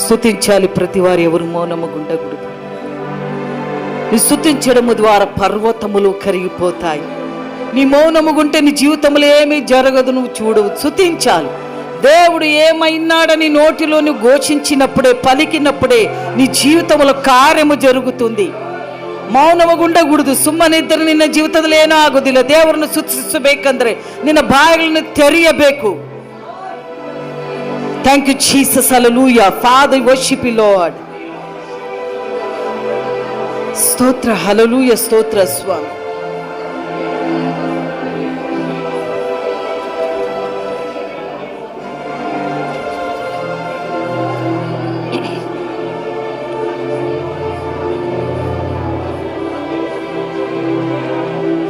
స్తుతించాలి ప్రతి వారు ఎవరు మౌనము గుండకూడదు నీ స్తుతించడము ద్వారా పర్వతములు కరిగిపోతాయి నీ మౌనము గుంటే నీ జీవితంలో ఏమీ జరగదు నువ్వు చూడవు స్తుతించాలి దేవుడు ఏమైనాడని నోటిలో నువ్వు ఘోషించినప్పుడే పలికినప్పుడే నీ జీవితంలో కార్యము జరుగుతుంది ಮೌನವ ಗುಂಡಗುಡುದು ಸುಮ್ಮನಿದ್ದರೆ ನಿನ್ನ ಜೀವಿತದಲ್ಲಿ ಏನೂ ಆಗುವುದಿಲ್ಲ ದೇವರನ್ನು ಸುತ್ತಿಸಬೇಕಂದ್ರೆ ನಿನ್ನ ಬಾಯಿಗಳನ್ನು ತೆರೆಯಬೇಕು Thank you, Jesus. Hallelujah. Father, worship you, Lord. Stotra. Hallelujah. Stotra Swam.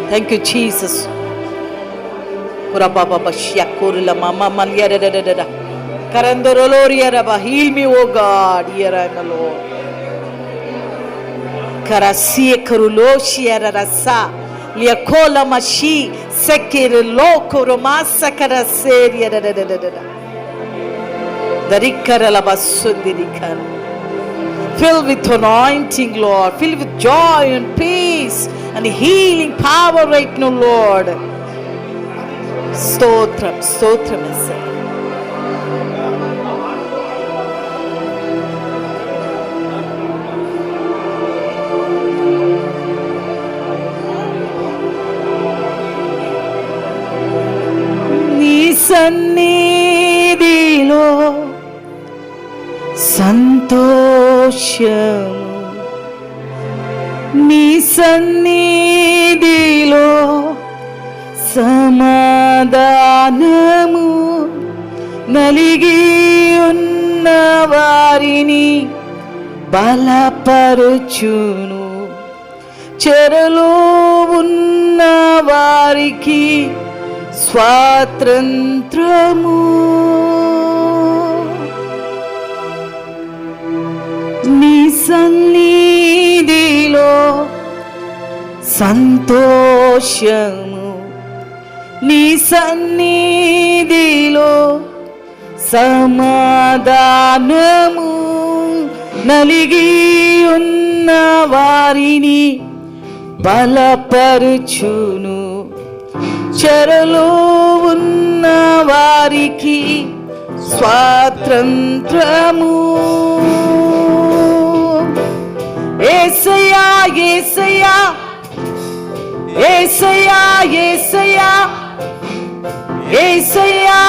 Thank you, Jesus. Kurapapa Shakurla Mama Malia. Heal me, oh God. Here I Lord. Karasie karuloshia rasa. Liakola mashi sekere loko romasa da da. Darikara la basundirikara. Filled with anointing, Lord. Filled with joy and peace and healing power right now, Lord. Stotram, stotram, Messiah. సంతోషము నీ సన్నిధిలో సమాధానము నలిగి ఉన్న వారిని బలపరుచును. చెరలో ఉన్న వారికి స్వాతంత్రము సన్నిధిలో సంతోషము. నీ సన్నిధిలో సమాధానము నలిగి ఉన్న వారిని బలపరుచును. చెరలో ఉన్న వారికి స్వాతంత్రము. ఏసయ్యా ఏసయ్యా ఏసయ్యా. ఏసయ్యా ఏసయ్యా. ఏసయ్యా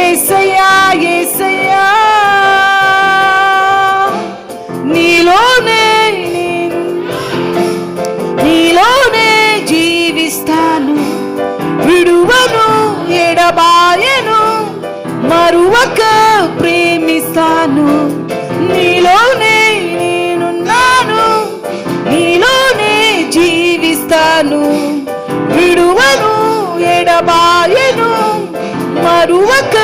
ఏసయ్యా. ఏసయ్యా నీలోనే నేను నీలోనే జీవిస్తాను. విడువను ఎడబాయను మరువక విడువను ఎడబాయను మరువక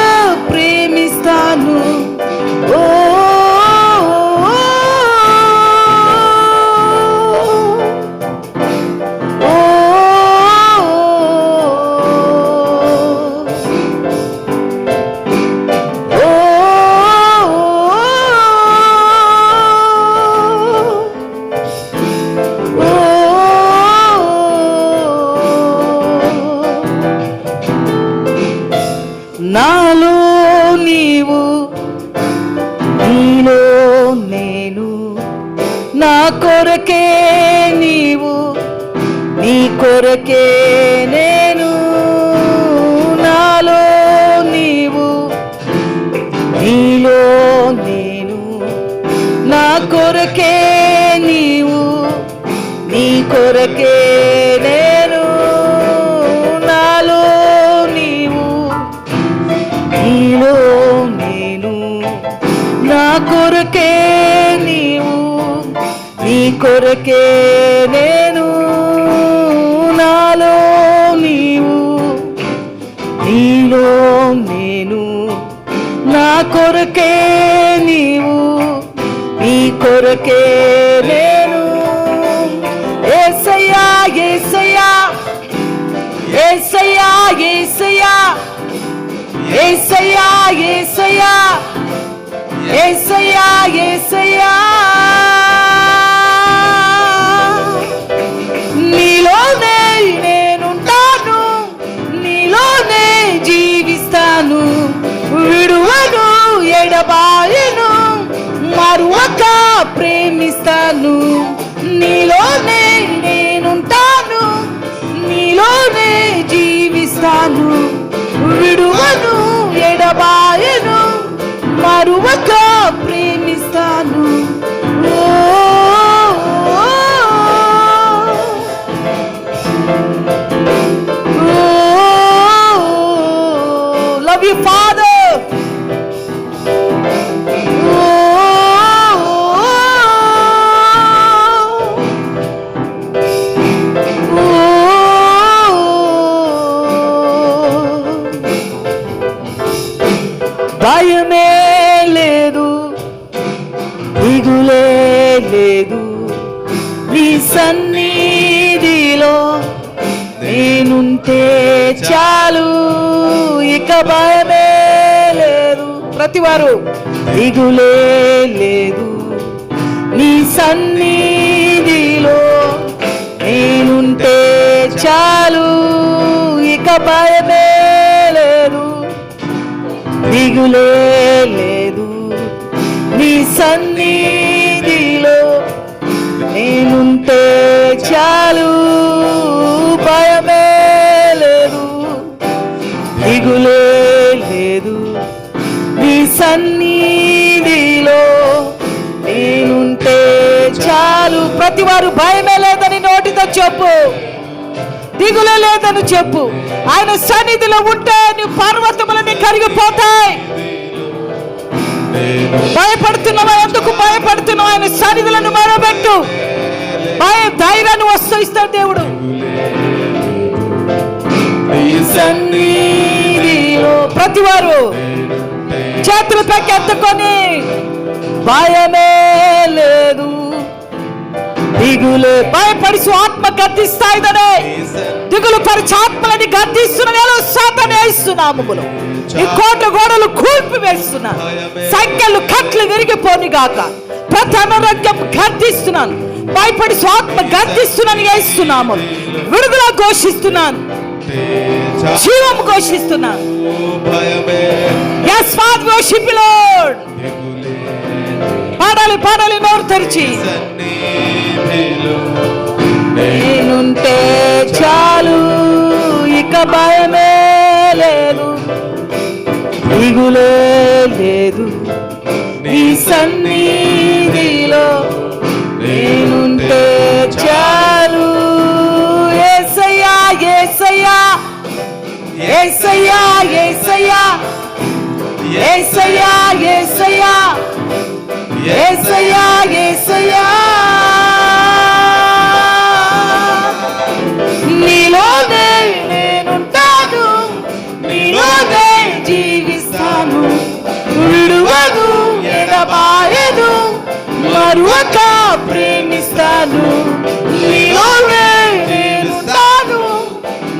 కొరకే నీవు నీ కొరకే నేను. కొరకే నేను నాలో నీవు నీలో నేను నా కొరకే నీవు నీ కొరకే నేను. ఏసయ్యా ఏసయ్యా ఏసయ్యా ఏసయ్యా ఏసయ్యా ఏసయ్యా ఏసయ్యా ప్రభాయను మరువక ప్రేమిస్తాను లవ్ యు ఫాదర్ భయమే లేదు దిగులే లేదు. నీ సన్నిధిలో నేనుంటే చాలు ఇక భయమే లేదు. ప్రతివారు దిగులే లేదు నీ సన్నిధిలో నేనుంటే చాలు ఇక భయమే దిగులే లేదు. నీ సన్నిధిలో నేనుంటే చాలు భయమే లేదు. దిగులే లేదు. నీ సన్నిధిలో నేనుంటే చాలు. ప్రతివారు భయమే లేదని నోటితో చెప్పు. దిగులే లేదని చెప్పు. ఆయన సన్నిధిలో ఉంటే నీ పర్వతములని కరిగిపోతాయి భయపడుతున్నావా? ఎందుకు భయపడుతున్నావు? ఆయన సన్నిధులను మరబెట్టు భయం ధైర్యాన్ని వస్తూ ఇస్తాడు దేవుడు సన్నిధిలో ప్రతివారు చేతులు పెక్కెత్తుకొని భయమే లేదు. దిగులే భయపడి ఆత్మ గద్దిస్తాయి దిగులు పరిచి ఆత్మలని గర్దిస్తున్న నేను సాతనేస్తున్నాములు ఈ కోట గోడలు కూల్పి వేస్తున్నాను సంఖ్యలు కట్లు విరిగిపోని గాక. ప్రతి అనారోగ్యం గద్దిస్తున్నాను. భయపడి ఆత్మ గద్దిస్తున్నాను వేస్తున్నాము విడుదల ఘోషిస్తున్నాను. జీవం ఘోషిస్తున్నాను. Yes, Father, worship. పాడాలి పాడాలి నోరు తెరిచి. నేనుంటే చాలు ఇక భయమే లేదు. దిగులే లేదు నీ సన్నిధిలో. నేనుంటే చాలు ఏసయ్యా ఏసయ్యా ఏసయ్యా ఏసయ్యా ఏసయ్యా ఏసయ్యా. ఏసయ్యా ఏసయ్యా. నీలోనే నేనుంటాను నీలోనే జీవిస్తాను. విడువను ఎడబాయను మరువక ప్రేమిస్తాను. నీలోనే నేనుంటాను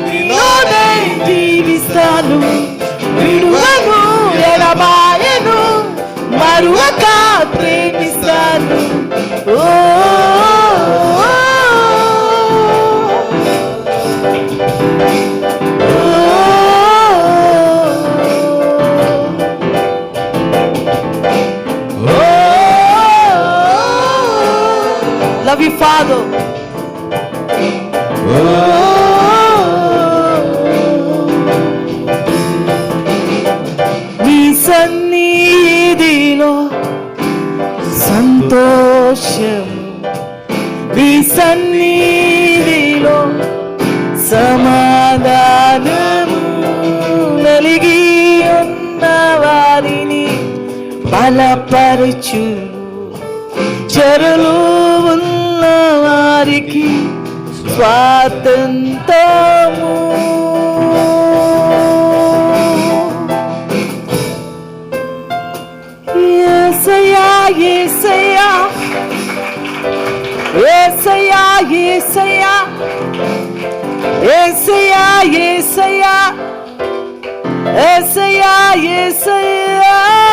నీలోనే జీవిస్తాను. విడువను ఎడబాయను మరువక Padre బలపరచు. చెరులు ఉన్న వారికి స్వాతంత్రము. ఏసయా ఏసయా. ఏసయా ఏసయా. ఏసయా ఏసయా. ఏసయా ఏసయా.